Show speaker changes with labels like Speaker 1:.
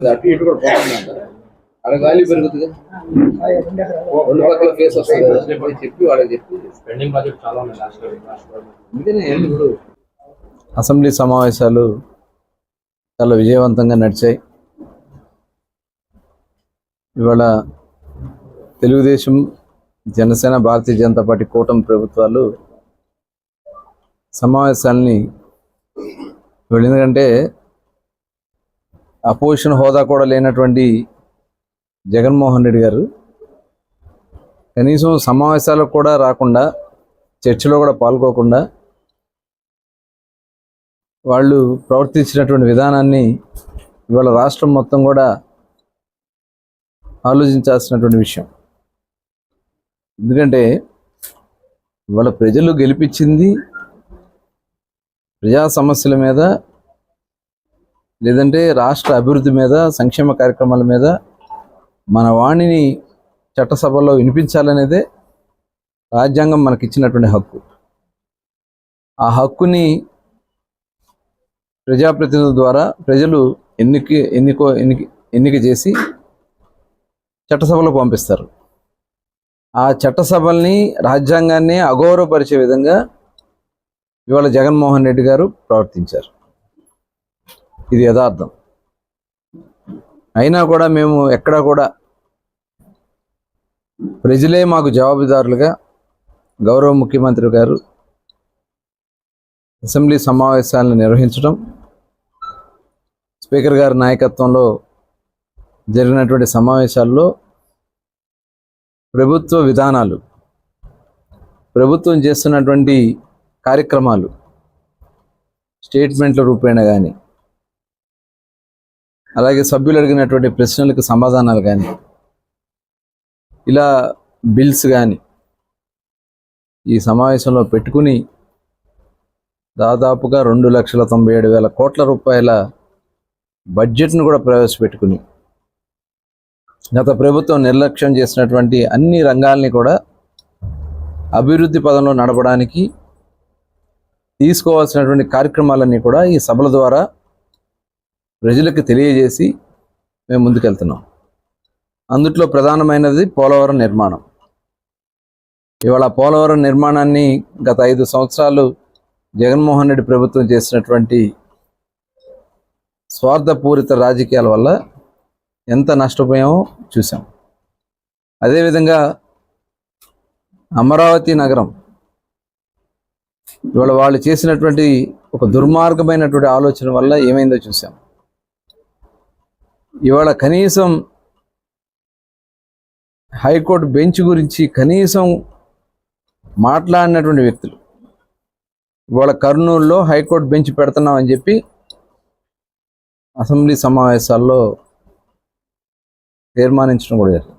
Speaker 1: అటు ఇటు కూడా పోతుందంట అక్కడ గాలి పెరుగుతుంది. రెండు పక్కల ఫేస్ వస్తుంది. చెప్పి వాళ్ళకి చెప్పి అందుకనే ఇప్పుడు?
Speaker 2: అసెంబ్లీ సమావేశాలు చాలా విజయవంతంగా నడిచాయి. ఇవాళ తెలుగుదేశం జనసేన భారతీయ జనతా పార్టీ కూటమి ప్రభుత్వాలు సమావేశాలని ఇవాళ ఎందుకంటే అపోజిషన్ హోదా కూడా లేనటువంటి జగన్మోహన్ రెడ్డి గారు కనీసం సమావేశాలకు కూడా రాకుండా చర్చలో కూడా పాల్గొకుండా వాళ్ళు ప్రవర్తించినటువంటి విధానాన్ని ఇవాళ రాష్ట్రం మొత్తం కూడా ఆలోచించాల్సినటువంటి విషయం. ఎందుకంటే ఇవాళ ప్రజలు గెలిపించింది ప్రజా సమస్యల మీద లేదంటే రాష్ట్ర అభివృద్ధి మీద సంక్షేమ కార్యక్రమాల మీద మన వాణిని చట్టసభలో వినిపించాలనేదే రాజ్యాంగం మనకిచ్చినటువంటి హక్కు. ఆ హక్కుని ప్రజాప్రతినిధుల ద్వారా ప్రజలు ఎన్నిక ఎన్నికో ఎన్నిక ఎన్నిక చేసి చట్టసభలో పంపిస్తారు. ఆ చట్టసభల్ని రాజ్యాంగాన్ని అగౌరవపరిచే విధంగా ఇవాళ జగన్మోహన్ రెడ్డి గారు ప్రవర్తించారు. ఇది యథార్థం. అయినా కూడా మేము ఎక్కడా కూడా ప్రజలే మాకు జవాబుదారులుగా గౌరవ ముఖ్యమంత్రి గారు అసెంబ్లీ సమావేశాలను నిర్వహించడం స్పీకర్ గారి నాయకత్వంలో జరిగినటువంటి సమావేశాల్లో ప్రభుత్వ విధానాలు ప్రభుత్వం చేస్తున్నటువంటి కార్యక్రమాలు స్టేట్మెంట్ల రూపేణ కానీ అలాగే సభ్యులు అడిగినటువంటి ప్రశ్నలకు సమాధానాలు కానీ ఇలా బిల్స్ కానీ ఈ సమావేశంలో పెట్టుకుని దాదాపుగా రెండు లక్షల తొంభై ఏడు వేల కోట్ల రూపాయల బడ్జెట్ను కూడా ప్రవేశపెట్టుకుని గత ప్రభుత్వం నిర్లక్ష్యం చేసినటువంటి అన్ని రంగాల్ని కూడా అభివృద్ధి పదంలో నడపడానికి తీసుకోవాల్సినటువంటి కార్యక్రమాలన్నీ కూడా ఈ సభల ద్వారా ప్రజలకు తెలియజేసి మేము ముందుకెళ్తున్నాం. అందుట్లో ప్రధానమైనది పోలవరం నిర్మాణం. ఇవాళ పోలవరం నిర్మాణాన్ని గత ఐదు సంవత్సరాలు జగన్మోహన్ రెడ్డి ప్రభుత్వం చేసినటువంటి స్వార్థపూరిత రాజకీయాల వల్ల ఎంత నష్టపోయామో చూసాం అదేవిధంగా అమరావతి నగరం ఇవాళ వాళ్ళు చేసినటువంటి ఒక దుర్మార్గమైనటువంటి ఆలోచన వల్ల ఏమైందో చూసాం ఇవాళ కనీసం హైకోర్టు బెంచ్ గురించి కనీసం మాట్లాడినటువంటి వ్యక్తులు. ఇవాళ కర్నూలులో హైకోర్టు బెంచ్ పెడుతున్నామని చెప్పి అసెంబ్లీ సమావేశాల్లో తీర్మానించడం కూడా జరిగింది.